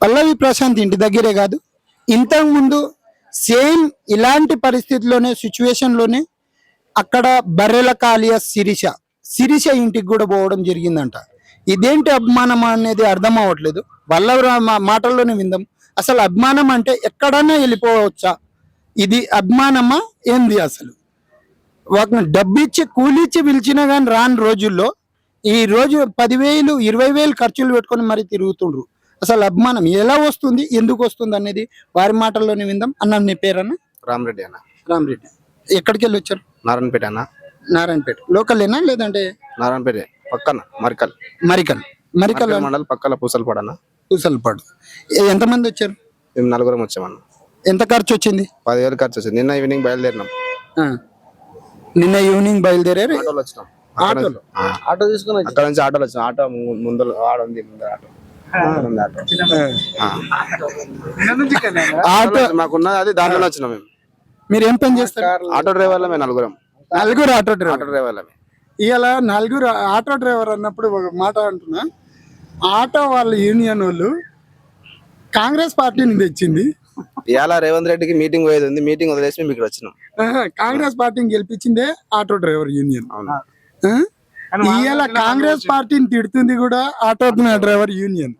పల్లవి ప్రశాంత్ ఇంటి దగ్గరే కాదు ఇంతకుముందు సేమ్ ఇలాంటి పరిస్థితిలోనే సిచ్యువేషన్లోనే అక్కడ బర్రెల కాలియ శిరీష శిరీష ఇంటికి కూడా పోవడం జరిగిందంట. ఇదేంటి అభిమానం అనేది అర్థం అవ్వట్లేదు. వాళ్ళ మాటల్లోనే విందాం. అసలు అభిమానం అంటే ఎక్కడన్నా వెళ్ళిపోవచ్చా? ఇది అభిమానమా? ఏంది అసలు? ఒక డబ్బిచ్చి కూలిచ్చి పిలిచినా కానీ రాని రోజుల్లో ఈ రోజు పదివేలు ఇరవై వేలు ఖర్చులు పెట్టుకొని మరి తిరుగుతుండ్రు. అసలు అభిమానం ఎలా వస్తుంది ఎందుకు వస్తుంది అనేది వారి మాటల్లోనే విందాం. అన్న నీ పేరన్న? రామరెడ్డి అన్న. రామరెడ్డి. ఎక్కడికి వెళ్ళి వచ్చారు నారాయణపేట అన్న. నారాయణపేట. లోకలేనా లేదంటే? నారాయణపేట పక్కన మరికల్. మరికల్. మరికల్ మండల్ పక్కల పూసలపాడు అన్న. పూసలపాడు. ఎంతమంది వచ్చారు? మేము నలుగురం వచ్చామన్న. ఎంత ఖర్చు వచ్చింది? పదివేలు ఖర్చు వచ్చింది. నిన్న ఈవినింగ్ బయలుదేరినాం. నిన్న ఈవినింగ్ బయలుదేరారు? ఆటోలో వచ్చినాం. అక్కడ ఆటోలో? నుంచి- ఆ. అక్కడ నుంచి ఆటోలో వచ్చినాం. ఆటో ముందు ఆడ ఉంది ముందర ఆటో. ఆటో ఆ. ఆటో మాకున్నది అది దాంట్లోనే వచ్చినాం మేము. మీరు ఏం పని చేస్తారు? ఆటో డ్రైవర్లో మేము నలుగురం. నలుగురు ఆటో డ్రైవర్. ఆటో డ్రైవర్లమే. ఇవాళ నలుగురు ఆటో డ్రైవర్ అన్నప్పుడు ఒక మాట అంటున్నా. ఆటో వాళ్ళ యూనియన్ వాళ్ళు కాంగ్రెస్ పార్టీని తెచ్చింది. ఇవాళ రేవంత్ రెడ్డికి మీటింగ్ పోయేది ఉంది మీటింగ్ వదిలేసి మేము ఇక్కడ వచ్చినాం. కాంగ్రెస్ పార్టీని గెలిపించిందే ఆటో డ్రైవర్ యూనియన్. అవును? ఇవాళ కాంగ్రెస్ పార్టీని తిడుతుంది కూడా ఆటో డ్రైవర్ యూనియన్.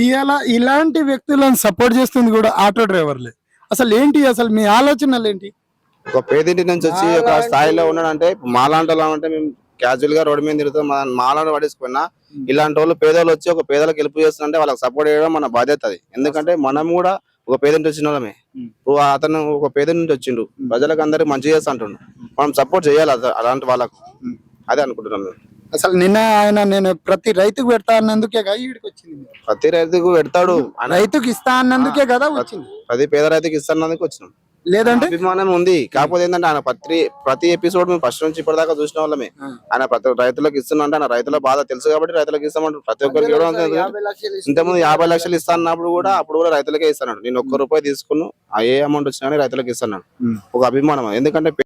ఇవాళ ఇలాంటి వ్యక్తులను సపోర్ట్ చేస్తుంది కూడా ఆటో డ్రైవర్లే. అసలు ఏంటి? అసలు మీ ఆలోచనలు ఏంటి? ఒక పేదింటి నుంచి వచ్చి ఒక స్థాయిలో ఉన్నాడంటే మాలాంటి వాళ్ళం అంటే మేము క్యాజువల్గా రోడ్డు మీద తిరుగుతాం మాలాంటి పడేసుకున్నా ఇలాంటి వాళ్ళు పేదలు వచ్చి ఒక పేదలకు హెల్ప్ చేస్తుంటే వాళ్ళకి సపోర్ట్ చేయడం మన బాధ్యత అది. ఎందుకంటే మనం కూడా ఒక పేదింటి వచ్చిన వాళ్ళమే. ఇప్పుడు అతను ఒక పేద నుంచి వచ్చిండు. ప్రజలకు అందరికి మంచి చేస్తా అంటుండు. మనం సపోర్ట్ చేయాలి అలాంటి వాళ్ళకు. అదే అనుకుంటున్నాం మేము. అసలు నిన్న ఆయన నేను ప్రతి రైతుకు పెడతా అన్నందుకే కదా ఈడికి వచ్చింది? ప్రతి రైతుకు పెడతాడు. రైతుకి ఇస్తా అన్నందుకే కదా వచ్చింది? ప్రతి పేద రైతుకి ఇస్తున్నందుకు వచ్చినాం. లేదంటే? అభిమానం ఉంది. కాకపోతే ఏంటంటే ఆయన ప్రతి ప్రతి ఎపిసోడ్ మేము ఫస్ట్ నుంచి ఇప్పటిదాకా చూసిన వాళ్ళమే. ఆయన ప్రతి రైతులకు ఇస్తున్నా అంటే ఆయన రైతుల బాధ తెలుసు కాబట్టి రైతులకు ఇస్తామంటారు. ప్రతి ఒక్కరికి ఇవ్వడం. ఇంతకుముందు యాభై లక్షలు ఇస్తా అన్నప్పుడు కూడా అప్పుడు కూడా రైతులకే ఇస్తున్నాడు నేను ఒక్క రూపాయి తీసుకున్నాను ఏ అమౌంట్ వచ్చినా రైతులకు ఇస్తున్నాడు ఒక అభిమానం ఎందుకంటే